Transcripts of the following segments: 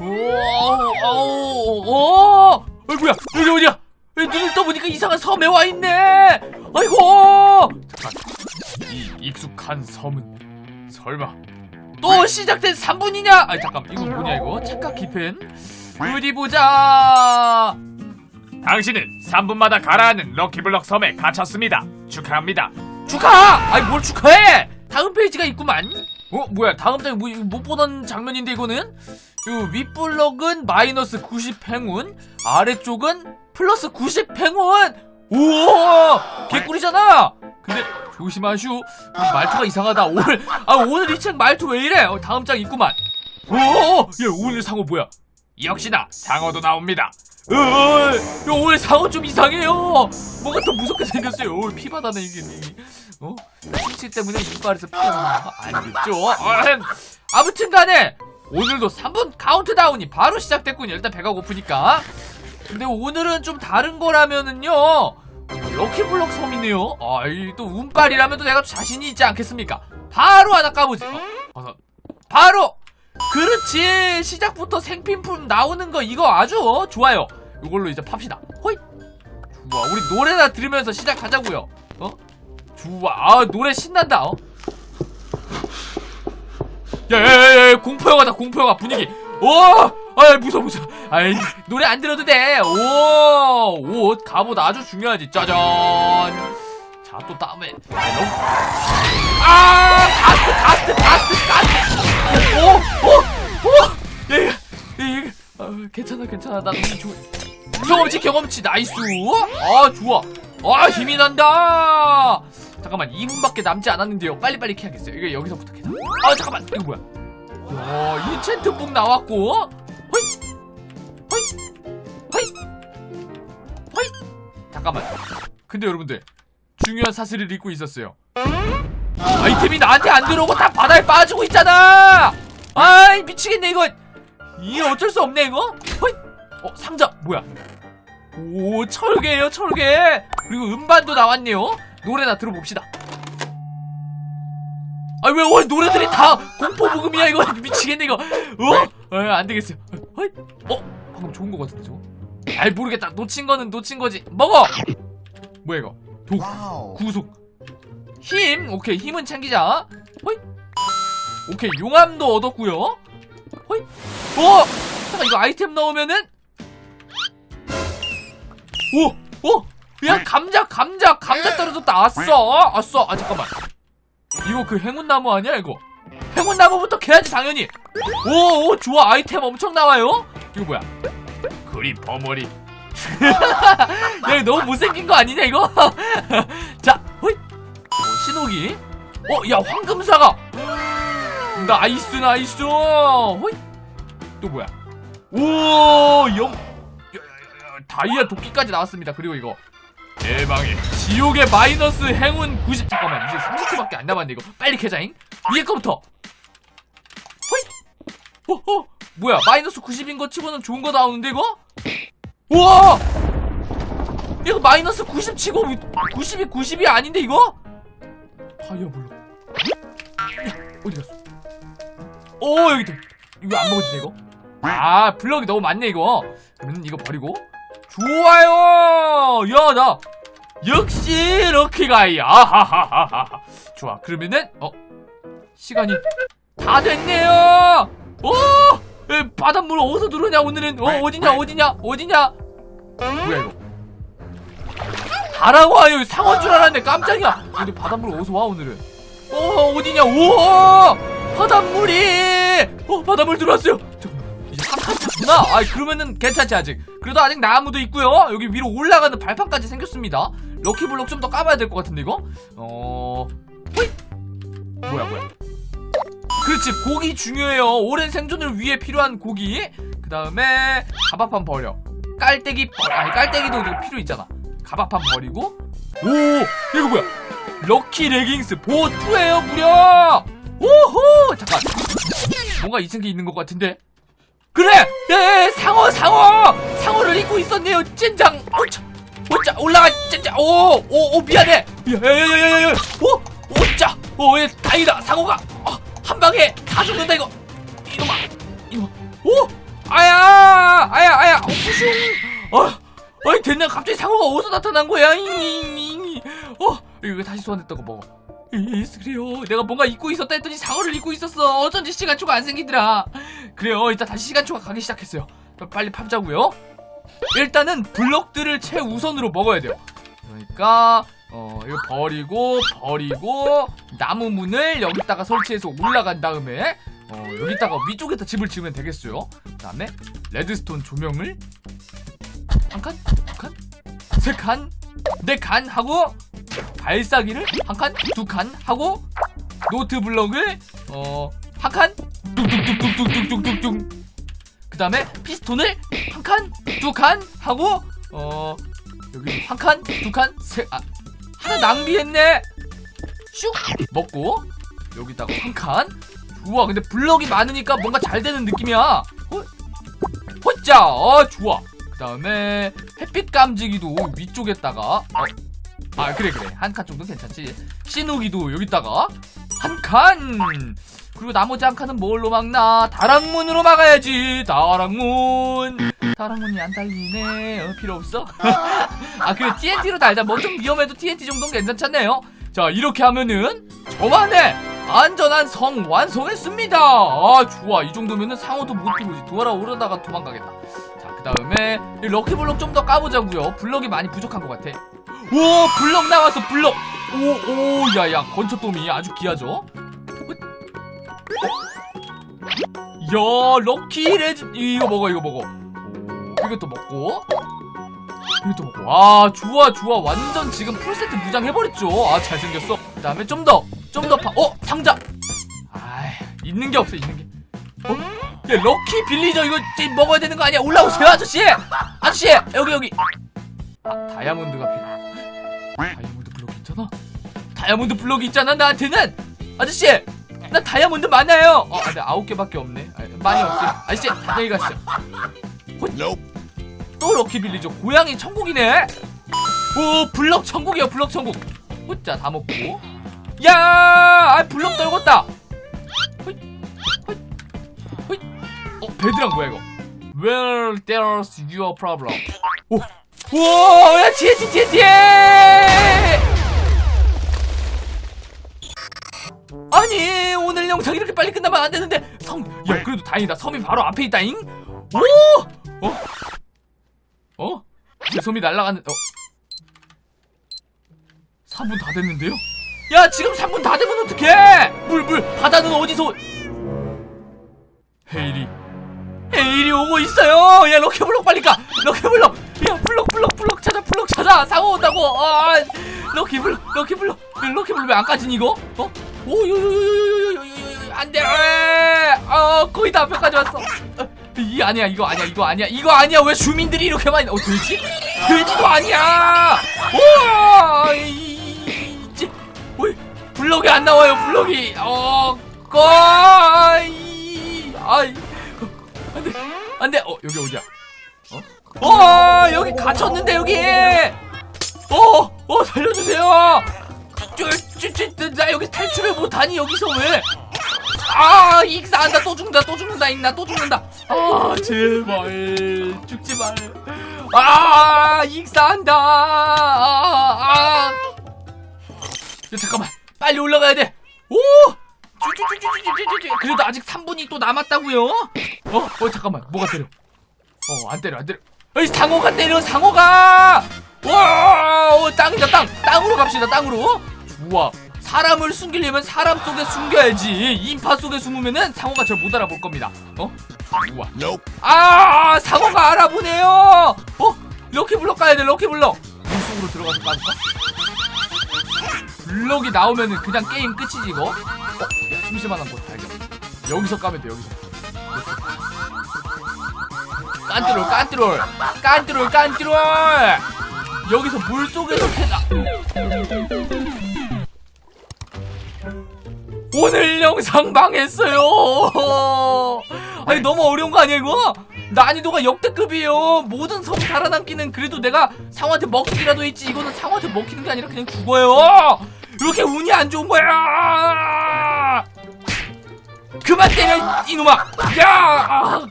오, 오, 오, 아이고야, 여기 어디야? 눈을 떠보니까 이상한 섬에 와 있네. 아이고. 잠깐, 이 익숙한 섬은 설마 또 시작된 3분이냐? 아 잠깐, 이거 뭐냐 이거? 착각 기펜. 어디 보자. 당신은 3분마다 가라앉는 럭키블럭 섬에 갇혔습니다. 축하합니다. 축하! 아니 뭘 축하해? 다음 페이지가 있구만. 어 뭐야 다음 장에 뭐, 못 보던 장면인데 이거는? 요 윗블럭은 마이너스 90 행운, 아래쪽은 플러스 90 행운. 우와 개꿀이잖아. 근데 조심하슈. 말투가 이상하다. 오늘 아 오늘 이 책 말투 왜 이래? 어, 다음 장 있구만. 오, 야 오늘 상어 뭐야? 역시나 상어도 나옵니다. 어, 야, 오늘 상어 좀 이상해요. 뭔가 더 무섭게 생겼어요. 어, 피바다네 이게. 어? 치 때문에 이빨에서 피가 나는 거 아니겠죠? 아흠. 아무튼간에 오늘도 3분 카운트다운이 바로 시작됐군요. 일단 배가 고프니까. 근데 오늘은 좀 다른 거라면은요. 럭키블럭 섬이네요. 아, 이 또 운빨이라면 또 내가 자신이 있지 않겠습니까? 바로 하나 까보지. 어, 어, 바로 그렇지 시작부터 생필품 나오는 거 이거 아주 좋아요 이걸로 이제 팝시다 호이 좋아 우리 노래나 들으면서 시작하자고요 어 좋아 아 노래 신난다 어 야야야야 공포 영화다 공포 영화 분위기 오아 무서워 무서워 아이 노래 안 들어도 돼오옷 갑옷 아주 중요하지 짜잔 자 또 다음에 아 가스트 가스트 가스트 가스트 오! 오! 오! 예, 예, 예. 아, 괜찮아, 괜찮아. 나 좋아. 경험치, 경험치, 나이스. 아, 좋아. 아, 힘이 난다. 잠깐만, 2분밖에 남지 않았는데요. 빨리빨리 캐야겠어요. 이거 여기서부터 캐자. 아, 잠깐만. 이거 뭐야? 어, 인챈트북 나왔고. 허이! 허이! 허이! 허이! 잠깐만. 근데 여러분들, 중요한 사실을 잊고 있었어요. 아이템이 나한테 안 들어오고 다 바다에 빠지고 있잖아! 아이 미치겠네 이거 이게 어쩔 수 없네 이거 허이 어 상자 뭐야 오 철개예요 철개 그리고 음반도 나왔네요 노래나 들어봅시다. 아왜 왜 노래들이 다 공포 부금이야 이거? 미치겠네 이거. 어? 어 안되겠어요. 허이 어? 방금 좋은 거 같은데 저거? 아이 모르겠다. 놓친 거는 놓친 거지. 먹어! 뭐야 이거? 독 구속. 힘! 오케이 힘은 챙기자. 호이 오케이 용암도 얻었고요. 호이 어? 잠깐 이거 아이템 넣으면은? 오 오 야 감자 감자 감자 떨어졌다. 아싸 아싸. 아 잠깐만. 이거 그 행운나무 아니야 이거? 행운나무부터 캐야지 당연히. 오오 좋아. 아이템 엄청 나와요? 이거 뭐야? 그린 버머리. 야 너무 못생긴 거 아니냐 이거? 자 호이. 어, 신호기. 어야 황금사가 나이스 나이스. 호이. 또 뭐야? 오영. 다이아 도끼까지 나왔습니다. 그리고 이거 대망의 지옥의 마이너스 행운 90 잠깐만 이제 30초밖에 안 남았네 이거. 빨리 캐자잉. 위에 거부터. 호이 어, 어, 뭐야 마이너스 90인 거 치고는 좋은 거 나오는데 이거? 우와! 이거 마이너스 90 치고 90이 90이 아닌데 이거? 다이아 블록 야, 어디 갔어? 오 여기 있다. 이거 안 먹어지네 이거? 아 블럭이 너무 많네 이거. 그러면 이거 버리고 좋아요. 야 나 역시 럭키가이. 아하하하하. 좋아 그러면은 어 시간이 다 됐네요. 오 에, 바닷물 어디서 들어오냐 오늘은? 어 어디냐 어디냐 어디냐? 뭐야 이거? 가라고 와요. 상어인 줄 알았네 깜짝이야. 근데 바닷물 어디서 와 오늘은? 어 어디냐? 우와! 바닷물이! 어 바닷물 들어왔어요. 잠깐만 이제 한칸 찼구나 아 그러면은 괜찮지 아직. 그래도 아직 나무도 있고요. 여기 위로 올라가는 발판까지 생겼습니다. 럭키블럭 좀더 까봐야 될 것 같은데 이거? 어 호잇! 뭐야 뭐야? 그렇지 고기 중요해요. 오랜 생존을 위해 필요한 고기. 그 다음에 가바판 버려. 깔때기 버 아니 깔때기도 필요 있잖아. 가바판 버리고. 오 이거 뭐야? 럭키 레깅스 보투예요 무려! 오호! 잠깐. 뭔가 게 있는 것 같은데 그래! 예 상어 상어! 상어를 입고 있었네요. 젠장! 오차 오차 올라가 젠장! 오 오 오 미안해! 야야야야야 오 오짜 오 예 다이다. 상어가 어, 한 방에 다 죽는다 이거. 이놈아 이놈아. 오 푸슝 아 아니 됐네. 갑자기 상어가 어디서 나타난 거야? 잉 잉 잉 어 이거 다시 소환했다고 먹어 예스 그래요 내가 뭔가 잊고 있었다 했더니 상어를 잊고 있었어 어쩐지 시간 초가 안 생기더라 그래요 일단 다시 시간 초가 가기 시작했어요 빨리 파자고요 일단은 블럭들을 최우선으로 먹어야 돼요 그러니까 어 이거 버리고 버리고 나무 문을 여기다가 설치해서 올라간 다음에 어 여기다가 위쪽에다 집을 지으면 되겠어요 그 다음에 레드스톤 조명을 한 칸, 두 칸, 세 칸, 네칸 하고 발사기를 한 칸, 두 칸 하고 노트 블럭을 어 한 칸, 뚝뚝뚝뚝뚝뚝뚝뚝. 그 다음에 피스톤을 한 칸, 두 칸 하고 어 여기 한 칸, 두 칸, 세 아, 하나 낭비했네. 슉 먹고 여기다가 한 칸. 우와 근데 블럭이 많으니까 뭔가 잘 되는 느낌이야. 어? 호짜 어 좋아. 그다음에 햇빛 감지기도 위쪽에다가 어. 아 그래 그래 한 칸 정도 괜찮지. 신호기도 여기다가 한 칸. 그리고 나머지 한 칸은 뭘로 막나? 다락문으로 막아야지. 다락문. 다락문이 안 달리네. 어, 필요 없어. 아 그래 TNT로 달자. 뭐 좀 위험해도 TNT 정도는 괜찮잖아요. 자 이렇게 하면은 저만의 안전한 성 완성했습니다. 아 좋아 이 정도면은 상어도 못 들어오지. 돌아오려다가 도망가겠다. 자 그 다음에 이 럭키블럭 좀 더 까보자고요. 블럭이 많이 부족한 것 같아. 오 블럭 나왔어 블럭. 오오 야야 건초돔이 아주 귀하죠. 야 럭키 레드 이거 먹어 이거 먹어. 오, 이것도 먹고. 이것도 먹고. 아 좋아 좋아 완전 지금 풀세트 무장 해버렸죠. 아 잘생겼어. 그 다음에 좀더 좀 더 파. 어 상자. 아 있는 게 없어 있는 게. 어? 야 럭키 빌리저 이거 먹어야 되는 거 아니야? 올라오세요 아저씨. 아저씨 여기 여기. 아 다이아몬드가 필요. 다이아몬드 블럭 있잖아. 다이아몬드 블럭이 있잖아 나한테는. 아저씨 나 다이아몬드 많아요. 어, 근데 아홉 개밖에 없네. 아, 많이 없어요. 아저씨, 안녕히 가시죠. 헛. 또 럭키 빌리죠. 고양이 천국이네. 오, 블럭 천국이야, 블럭 천국. 혼자 다 먹고. 야, 아, 블럭 떨궜다. 헛, 헛, 헛. 어, 베드랑 뭐야 이거? Well, there's your problem. 오, 우와, 야, 뒤에, 뒤에, 뒤에, 뒤에. 아니 오늘 영상 이렇게 빨리 끝나면 안 되는데 섬, 야 그래도 다행이다 섬이 바로 앞에 있다잉. 오, 어, 어, 제 섬이 날아가는, 어, 3분 다 됐는데요? 야 지금 3분 다 되면 어떡해? 물, 물, 바다는 어디서? 헤일이, 헤일이 오고 있어요. 야 럭키블럭 빨리 가, 럭키블럭. 야 블럭, 블럭, 블럭 찾아, 블럭 찾아. 상어 온다고. 아, 럭키블럭, 럭키블럭, 럭키블럭 왜 안 까진 이거? 어? 오요요요요요요요요 안돼 어 거의 다 앞에까지 왔어 어, 이 아니야 이거 아니야 이거 아니야 이거 아니야 왜 주민들이 이렇게 많이 어 돼지 돼지도 아니야 우와 오이 블럭이 안 나와요 블럭이. 어 거이 아이. 안돼 안돼. 어 여기 어디야? 어? 어 여기 갇혔는데 여기. 어어 살려주세요. 쭈쭈쭈 나 여기 탈출을 못하니 여기서 왜? 아 익사한다. 또 죽는다 또 죽는다 익나 또 죽는다. 아 제발. 죽지 말아 익사한다. 아, 아. 야 잠깐만 빨리 올라가야 돼 오! 쭈쭈쭈쭈쭈쭈쭈. 그래도 아직 3분이 또 남았다고요? 어? 어 잠깐만. 뭐가 때려? 어 안 때려 안 때려. 어이 상어가 때려 상어가! 와 어, 땅이다 땅. 땅으로 갑시다 땅으로. 좋아 사람을 숨기려면 사람 속에 숨겨야지. 인파 속에 숨으면은 상어가 절 못 알아볼 겁니다. 어? 좋아 아 상어가 알아보네요. 어? 럭키블럭 가야 돼 럭키블럭. 물속으로 들어가서 까볼까? 블럭이 나오면은 그냥 게임 끝이지 이거? 어? 야 심심한 곳 발견. 여기서 까면 돼 여기서. 깐트롤 깐트롤 깐트롤 깐트롤 여기서 물속에서 캐나. 오늘 영상 망했어요. 아니 너무 어려운 거 아니야 이거? 난이도가 역대급이에요. 모든 섬 살아남기는 그래도 내가 상어한테 먹히기라도 했지 이거는 상어한테 먹히는 게 아니라 그냥 죽어요 이렇게 운이 안 좋은 거야? 그만 때려 이놈아. 야! 아.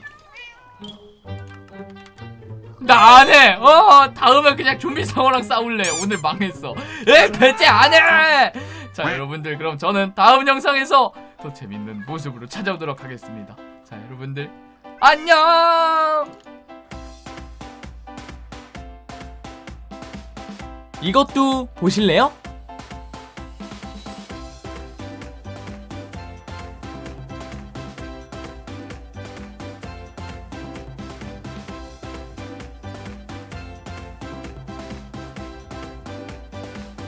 나 안해. 어 다음에 그냥 좀비 상어랑 싸울래. 오늘 망했어. 에 배째 안해! 자 여러분들 그럼 저는 다음 영상에서 더 재밌는 모습으로 찾아오도록 하겠습니다. 자 여러분들 안녕! 이것도 보실래요?